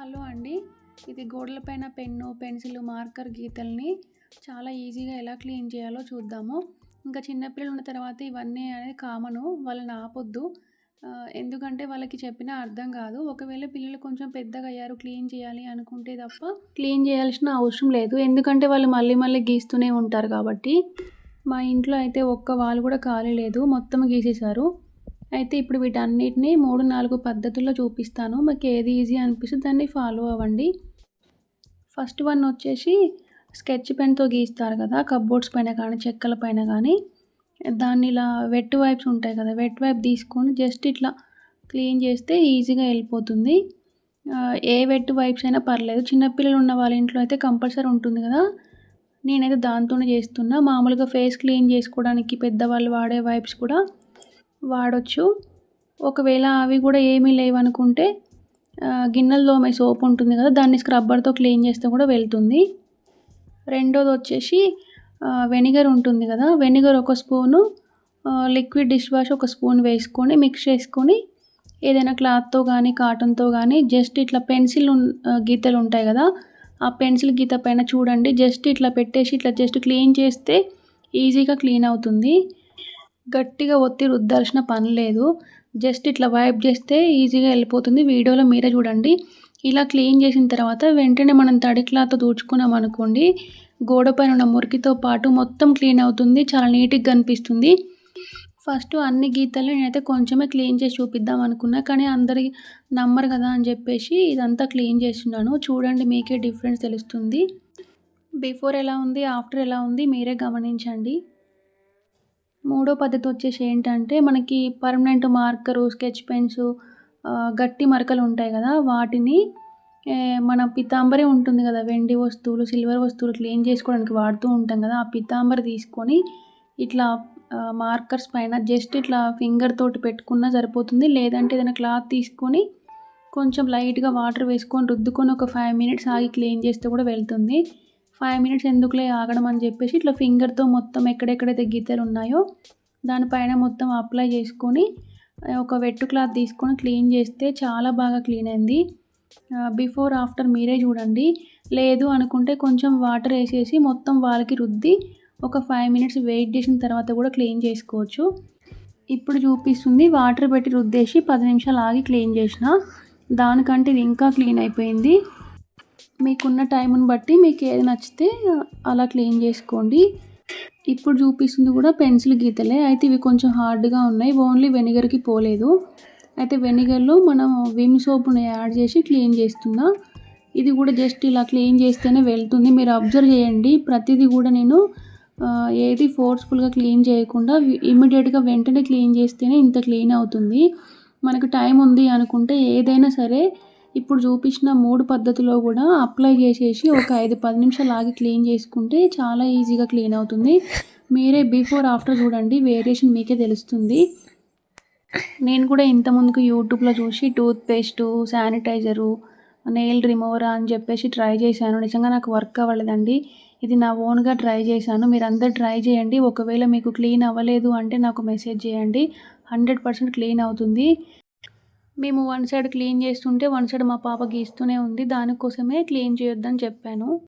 Hello అండి. ఇది గోడలపైన పెన్ను పెన్సిల్ మార్కర్ గీతల్ని చాలా ఈజీగా ఎలా క్లీన్ చేయాలో చూద్దాము. ఇంకా చిన్నపిల్లలు ఉన్న తర్వాత ఇవన్నీ అనేది కామను వాళ్ళని ఆపొద్దు. ఎందుకంటే వాళ్ళకి చెప్పినా అర్థం కాదు. ఒకవేళ పిల్లలు కొంచెం పెద్దగా అయ్యారు క్లీన్ చేయాలి అనుకుంటే తప్ప క్లీన్ చేయాల్సిన అవసరం లేదు. ఎందుకంటే వాళ్ళు మళ్ళీ మళ్ళీ గీస్తూనే ఉంటారు కాబట్టి. మా ఇంట్లో అయితే ఒక్క వాళ్ళు కూడా ఖాళీ లేదు. మొత్తం గీసేశారు. అయితే ఇప్పుడు వీటన్నిటిని మూడు నాలుగు పద్ధతుల్లో చూపిస్తాను. మీకు ఏది ఈజీ అనిపిస్తే దాన్ని ఫాలో అవ్వండి. ఫస్ట్ వన్ వచ్చేసి స్కెచ్ పెన్తో గీస్తారు కదా కబ్బోర్డ్స్ పైన కానీ చెక్కల పైన కానీ. దాన్ని ఇలా వెట్ వైప్స్ ఉంటాయి కదా వెట్ వైప్ తీసుకొని జస్ట్ ఇట్లా క్లీన్ చేస్తే ఈజీగా వెళ్ళిపోతుంది. ఏ వెట్ వైప్స్ అయినా పర్లేదు. చిన్నపిల్లలు ఉన్న వాళ్ళ ఇంట్లో అయితే కంపల్సరీ ఉంటుంది కదా. నేనైతే దాంతోనే చేస్తున్నా. మామూలుగా ఫేస్ క్లీన్ చేసుకోవడానికి పెద్దవాళ్ళు వాడే వైప్స్ కూడా వాడొచ్చు. ఒకవేళ అవి కూడా ఏమీ లేవనుకుంటే ఆ, గిన్నెలు సోప్ ఉంటుంది కదా దాన్ని స్క్రబ్బర్తో క్లీన్ చేస్తే కూడా వెళ్తుంది. రెండోది వచ్చేసి వెనిగర్ ఉంటుంది కదా వెనిగర్ ఒక స్పూను లిక్విడ్ డిష్ వాష్ ఒక స్పూన్ వేసుకొని మిక్స్ చేసుకొని ఏదైనా క్లాత్తో కానీ కాటన్తో కానీ జస్ట్ ఇట్లా పెన్సిల్ గీతలు ఉంటాయి కదా ఆ పెన్సిల్ గీత పైన చూడండి జస్ట్ ఇట్లా పెట్టేసి ఇట్లా జస్ట్ క్లీన్ చేస్తే ఈజీగా క్లీన్ అవుతుంది. గట్టిగా ఒత్తి రుద్దాల్సిన పని లేదు. జస్ట్ ఇట్లా వైప్ చేస్తే ఈజీగా వెళ్ళిపోతుంది. వీడియోలో మీరే చూడండి. ఇలా క్లీన్ చేసిన తర్వాత వెంటనే మనం తడి క్లాత్ దూచుకున్నాం అనుకోండి గోడ పైన ఉన్న మురికితో పాటు మొత్తం క్లీన్ అవుతుంది. చాలా నీట్గా కనిపిస్తుంది. ఫస్ట్ అన్ని గీతలు నేనైతే కొంచెమే క్లీన్ చేసి చూపిద్దాం అనుకున్నా కానీ అందరి నమ్మరు కదా అని చెప్పేసి ఇదంతా క్లీన్ చేస్తున్నాను. చూడండి మీకే డిఫరెన్స్ తెలుస్తుంది. బిఫోర్ ఎలా ఉంది ఆఫ్టర్ ఎలా ఉంది మీరే గమనించండి. మూడో పద్ధతి వచ్చేసి ఏంటంటే మనకి పర్మనెంట్ మార్కరు స్కెచ్ పెన్స్ గట్టి మరకలు ఉంటాయి కదా వాటిని మన పితాంబరి ఉంటుంది కదా వెండి వస్తువులు సిల్వర్ వస్తువులు క్లీన్ చేసుకోవడానికి వాడుతూ ఉంటాం కదా ఆ పితాంబరి తీసుకొని ఇట్లా మార్కర్స్ పైన జస్ట్ ఇట్లా ఫింగర్ తోటి పెట్టుకున్నా సరిపోతుంది. లేదంటే ఏదైనా క్లాత్ తీసుకొని కొంచెం లైట్గా వాటర్ వేసుకొని రుద్దుకొని ఒక ఫైవ్ మినిట్స్ ఆగి క్లీన్ చేస్తే కూడా వెళ్తుంది. ఫైవ్ మినిట్స్ ఎందుకులే ఆగడం అని చెప్పేసి ఇట్లా ఫింగర్తో మొత్తం ఎక్కడెక్కడైతే గీతలు ఉన్నాయో దానిపైన మొత్తం అప్లై చేసుకొని ఒక వెట్టు క్లాత్ తీసుకొని క్లీన్ చేస్తే చాలా బాగా క్లీన్ అయింది. బిఫోర్ ఆఫ్టర్ మీరే చూడండి. లేదు అనుకుంటే కొంచెం వాటర్ వేసేసి మొత్తం వాళ్ళకి రుద్ది ఒక ఫైవ్ మినిట్స్ వెయిట్ చేసిన తర్వాత కూడా క్లీన్ చేసుకోవచ్చు. ఇప్పుడు చూపిస్తుంది వాటర్ పెట్టి రుద్దేసి పది నిమిషాలు ఆగి క్లీన్ చేసిన. దానికంటే ఇది ఇంకా క్లీన్ అయిపోయింది. మీకున్న టైంని బట్టి మీకు ఏది నచ్చితే అలా క్లీన్ చేసుకోండి. ఇప్పుడు చూపిస్తుంది కూడా పెన్సిల్ గీతలే. అయితే ఇవి కొంచెం హార్డ్గా ఉన్నాయి. ఓన్లీ వెనిగర్కి పోలేదు. అయితే వెనిగర్లో మనం విమ్ సోప్ని యాడ్ చేసి క్లీన్ చేస్తున్నా. ఇది కూడా జస్ట్ ఇలా క్లీన్ చేస్తేనే వెళ్తుంది. మీరు అబ్జర్వ్ చేయండి. ప్రతిదీ కూడా నేను ఏది ఫోర్స్ఫుల్గా క్లీన్ చేయకుండా ఇమ్మీడియట్గా వెంటనే క్లీన్ చేస్తేనే ఇంత క్లీన్ అవుతుంది. మనకు టైం ఉంది అనుకుంటే ఏదైనా సరే ఇప్పుడు చూపించిన మూడు పద్ధతిలో కూడా అప్లై చేసేసి ఒక ఐదు పది నిమిషాలు ఆగి క్లీన్ చేసుకుంటే చాలా ఈజీగా క్లీన్ అవుతుంది. మీరే బిఫోర్ ఆఫ్టర్ చూడండి. వేరియేషన్ మీకే తెలుస్తుంది. నేను కూడా ఇంతకుముందుకు యూట్యూబ్లో చూసి టూత్ పేస్టు శానిటైజరు నెయిల్ రిమూవరా అని చెప్పేసి ట్రై చేశాను. నిజంగా నాకు వర్క్ అవ్వలేదండి. ఇది నా ఓన్గా ట్రై చేశాను. మీరందరూ ట్రై చేయండి. ఒకవేళ మీకు క్లీన్ అవ్వలేదు అంటే నాకు మెసేజ్ చేయండి. హండ్రెడ్ పర్సెంట్ క్లీన్ అవుతుంది. మేము వన్ సైడ్ క్లీన్ చేస్తుంటే వన్ సైడ్ మా పాప గీస్తూనే ఉంది. దానికోసమే క్లీన్ చేయొద్దని చెప్పాను.